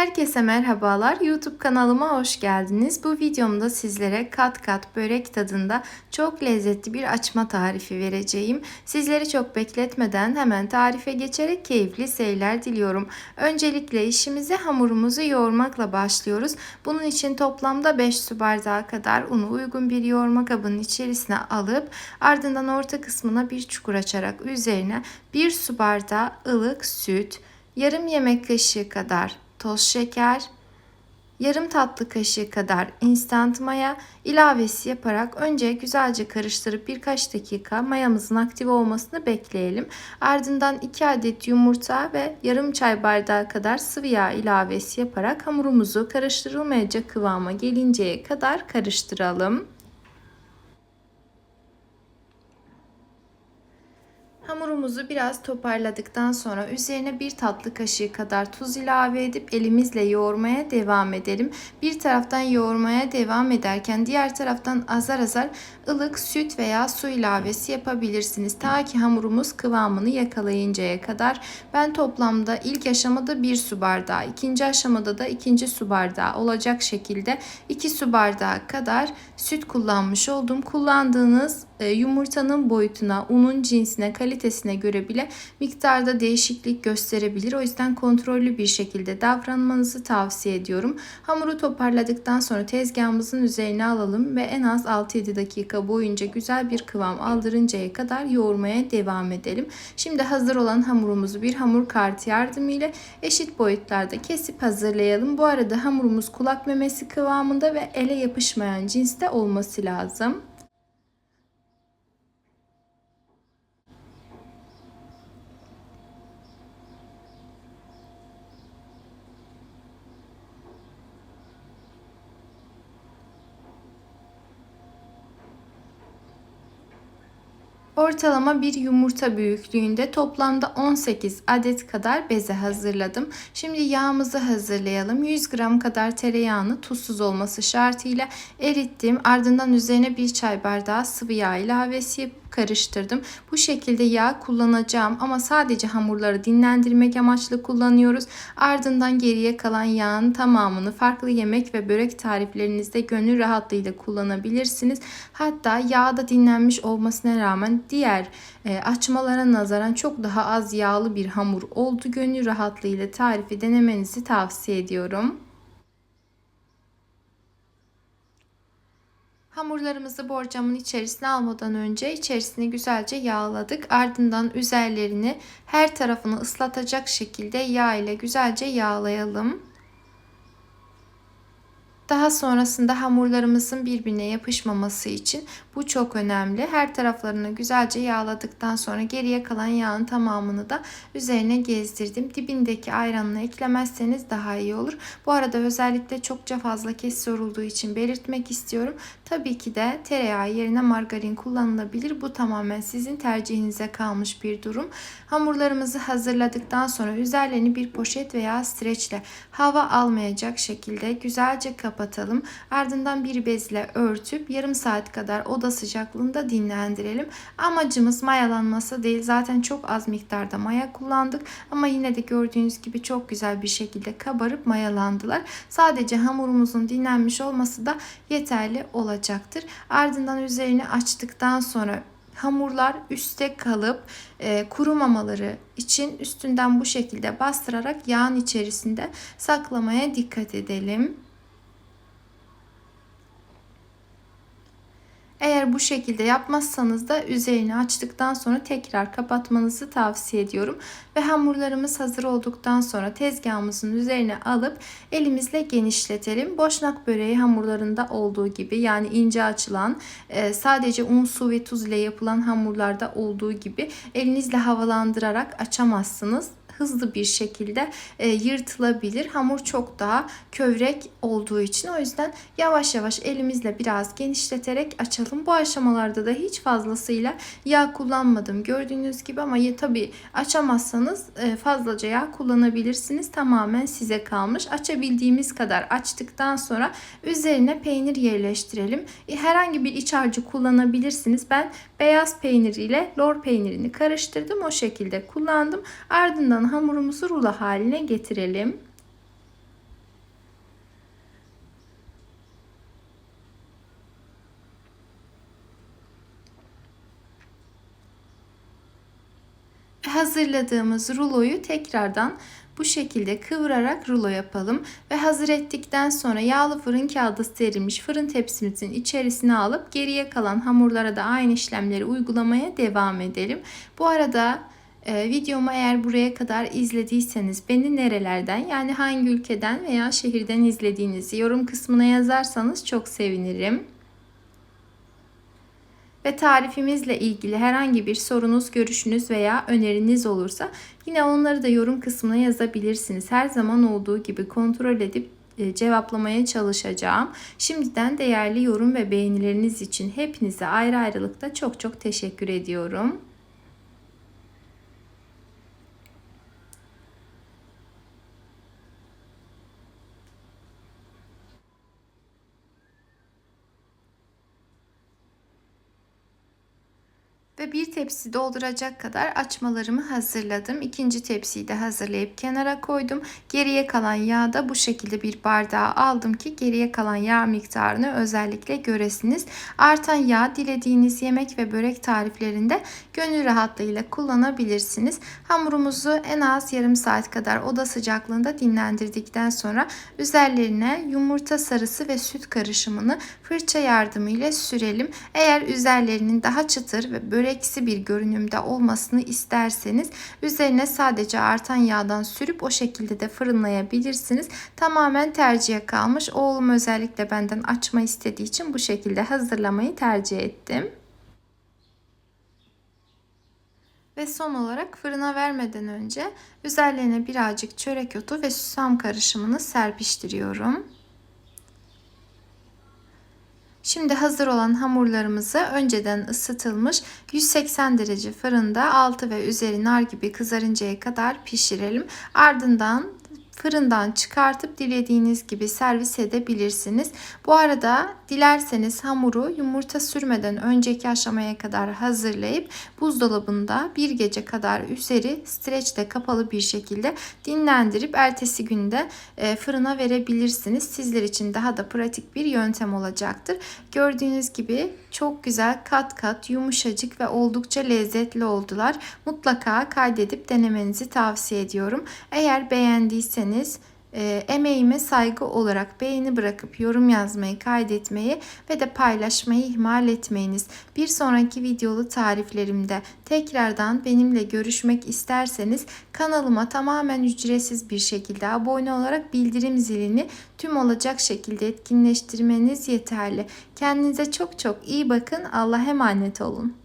Herkese merhabalar. YouTube kanalıma hoş geldiniz. Bu videomda sizlere kat kat börek tadında çok lezzetli bir açma tarifi vereceğim. Sizleri çok bekletmeden hemen tarife geçerek keyifli seyirler diliyorum. Öncelikle işimize hamurumuzu yoğurmakla başlıyoruz. Bunun için toplamda 5 su bardağı kadar unu uygun bir yoğurma kabının içerisine alıp ardından orta kısmına bir çukur açarak üzerine 1 su bardağı ılık süt, yarım yemek kaşığı kadar toz şeker, yarım tatlı kaşığı kadar instant maya ilavesi yaparak önce güzelce karıştırıp birkaç dakika mayamızın aktif olmasını bekleyelim. Ardından 2 adet yumurta ve yarım çay bardağı kadar sıvı yağ ilavesi yaparak hamurumuzu karıştırılmayacak kıvama gelinceye kadar karıştıralım. Hamurumuzu biraz toparladıktan sonra üzerine bir tatlı kaşığı kadar tuz ilave edip elimizle yoğurmaya devam edelim. Bir taraftan yoğurmaya devam ederken diğer taraftan azar azar ılık süt veya su ilavesi yapabilirsiniz. Ta ki hamurumuz kıvamını yakalayıncaya kadar. Ben toplamda ilk aşamada bir su bardağı, ikinci aşamada da ikinci su bardağı olacak şekilde 2 su bardağı kadar süt kullanmış oldum. Kullandığınız e, yumurtanın boyutuna, unun cinsine, kalitesine göre bile miktarda değişiklik gösterebilir. O yüzden kontrollü bir şekilde davranmanızı tavsiye ediyorum. Hamuru toparladıktan sonra tezgahımızın üzerine alalım ve en az 6-7 dakika boyunca güzel bir kıvam aldırıncaya kadar yoğurmaya devam edelim. Şimdi hazır olan hamurumuzu bir hamur kartı yardımıyla eşit boyutlarda kesip hazırlayalım. Bu arada hamurumuz kulak memesi kıvamında ve ele yapışmayan cinste olması lazım. Ortalama bir yumurta büyüklüğünde toplamda 18 adet kadar beze hazırladım. Şimdi yağımızı hazırlayalım. 100 gram kadar tereyağını tuzsuz olması şartıyla erittim. Ardından üzerine bir çay bardağı sıvı yağ ilavesi karıştırdım. Bu şekilde yağ kullanacağım ama sadece hamurları dinlendirmek amaçlı kullanıyoruz. Ardından geriye kalan yağın tamamını farklı yemek ve börek tariflerinizde gönül rahatlığıyla kullanabilirsiniz. Hatta yağda dinlenmiş olmasına rağmen diğer e, açmalara nazaran çok daha az yağlı bir hamur oldu. Gönül rahatlığıyla tarifi denemenizi tavsiye ediyorum. Hamurlarımızı borcamın içerisine almadan önce içerisini güzelce yağladık. Ardından üzerlerini her tarafını ıslatacak şekilde yağ ile güzelce yağlayalım. Daha sonrasında hamurlarımızın birbirine yapışmaması için bu çok önemli. Her taraflarını güzelce yağladıktan sonra geriye kalan yağın tamamını da üzerine gezdirdim. Dibindeki ayranını eklemezseniz daha iyi olur. Bu arada özellikle çokça fazla kes sorulduğu için belirtmek istiyorum. Tabii ki de tereyağı yerine margarin kullanılabilir. Bu tamamen sizin tercihinize kalmış bir durum. Hamurlarımızı hazırladıktan sonra üzerlerini bir poşet veya streçle hava almayacak şekilde güzelce kapatalım. Ardından bir bezle örtüp yarım saat kadar oda sıcaklığında dinlendirelim. Amacımız mayalanması değil. Zaten çok az miktarda maya kullandık ama yine de gördüğünüz gibi çok güzel bir şekilde kabarıp mayalandılar. Sadece hamurumuzun dinlenmiş olması da yeterli olacaktır. Ardından üzerini açtıktan sonra hamurlar üstte kalıp e, kurumamaları için üstünden bu şekilde bastırarak yağın içerisinde saklamaya dikkat edelim. Eğer bu şekilde yapmazsanız da üzerini açtıktan sonra tekrar kapatmanızı tavsiye ediyorum. Ve hamurlarımız hazır olduktan sonra tezgahımızın üzerine alıp elimizle genişletelim. Boşnak böreği hamurlarında olduğu gibi yani ince açılan e, sadece un, su ve tuz ile yapılan hamurlarda olduğu gibi elinizle havalandırarak açamazsınız hızlı bir şekilde e, yırtılabilir. Hamur çok daha kövrek olduğu için o yüzden yavaş yavaş elimizle biraz genişleterek açalım. Bu aşamalarda da hiç fazlasıyla yağ kullanmadım gördüğünüz gibi ama ya tabii açamazsanız e, fazlaca yağ kullanabilirsiniz. Tamamen size kalmış. Açabildiğimiz kadar açtıktan sonra üzerine peynir yerleştirelim. E, herhangi bir iç harcı kullanabilirsiniz. Ben beyaz peynir ile lor peynirini karıştırdım. O şekilde kullandım. Ardından hamurumuzu rulo haline getirelim. hazırladığımız ruloyu tekrardan bu şekilde kıvırarak rulo yapalım ve hazır ettikten sonra yağlı fırın kağıdı serilmiş fırın tepsimizin içerisine alıp geriye kalan hamurlara da aynı işlemleri uygulamaya devam edelim. Bu arada e, videomu eğer buraya kadar izlediyseniz beni nerelerden yani hangi ülkeden veya şehirden izlediğinizi yorum kısmına yazarsanız çok sevinirim ve tarifimizle ilgili herhangi bir sorunuz, görüşünüz veya öneriniz olursa yine onları da yorum kısmına yazabilirsiniz. Her zaman olduğu gibi kontrol edip e, cevaplamaya çalışacağım. Şimdiden değerli yorum ve beğenileriniz için hepinize ayrı ayrılıkta çok çok teşekkür ediyorum. Bir tepsi dolduracak kadar açmalarımı hazırladım. İkinci tepsiyi de hazırlayıp kenara koydum. Geriye kalan yağı da bu şekilde bir bardağa aldım ki geriye kalan yağ miktarını özellikle göresiniz. Artan yağ dilediğiniz yemek ve börek tariflerinde gönül rahatlığıyla kullanabilirsiniz. Hamurumuzu en az yarım saat kadar oda sıcaklığında dinlendirdikten sonra üzerlerine yumurta sarısı ve süt karışımını fırça yardımıyla sürelim. Eğer üzerlerinin daha çıtır ve börek böreksi bir görünümde olmasını isterseniz üzerine sadece artan yağdan sürüp o şekilde de fırınlayabilirsiniz. Tamamen tercihe kalmış. Oğlum özellikle benden açma istediği için bu şekilde hazırlamayı tercih ettim. Ve son olarak fırına vermeden önce üzerlerine birazcık çörek otu ve susam karışımını serpiştiriyorum. Şimdi hazır olan hamurlarımızı önceden ısıtılmış 180 derece fırında altı ve üzeri nar gibi kızarıncaya kadar pişirelim. Ardından fırından çıkartıp dilediğiniz gibi servis edebilirsiniz. Bu arada dilerseniz hamuru yumurta sürmeden önceki aşamaya kadar hazırlayıp buzdolabında bir gece kadar üzeri streçle kapalı bir şekilde dinlendirip ertesi günde e, fırına verebilirsiniz. Sizler için daha da pratik bir yöntem olacaktır. Gördüğünüz gibi çok güzel kat kat yumuşacık ve oldukça lezzetli oldular. Mutlaka kaydedip denemenizi tavsiye ediyorum. Eğer beğendiyseniz e, emeğime saygı olarak beğeni bırakıp yorum yazmayı, kaydetmeyi ve de paylaşmayı ihmal etmeyiniz. Bir sonraki videolu tariflerimde tekrardan benimle görüşmek isterseniz kanalıma tamamen ücretsiz bir şekilde abone olarak bildirim zilini tüm olacak şekilde etkinleştirmeniz yeterli. Kendinize çok çok iyi bakın. Allah'a emanet olun.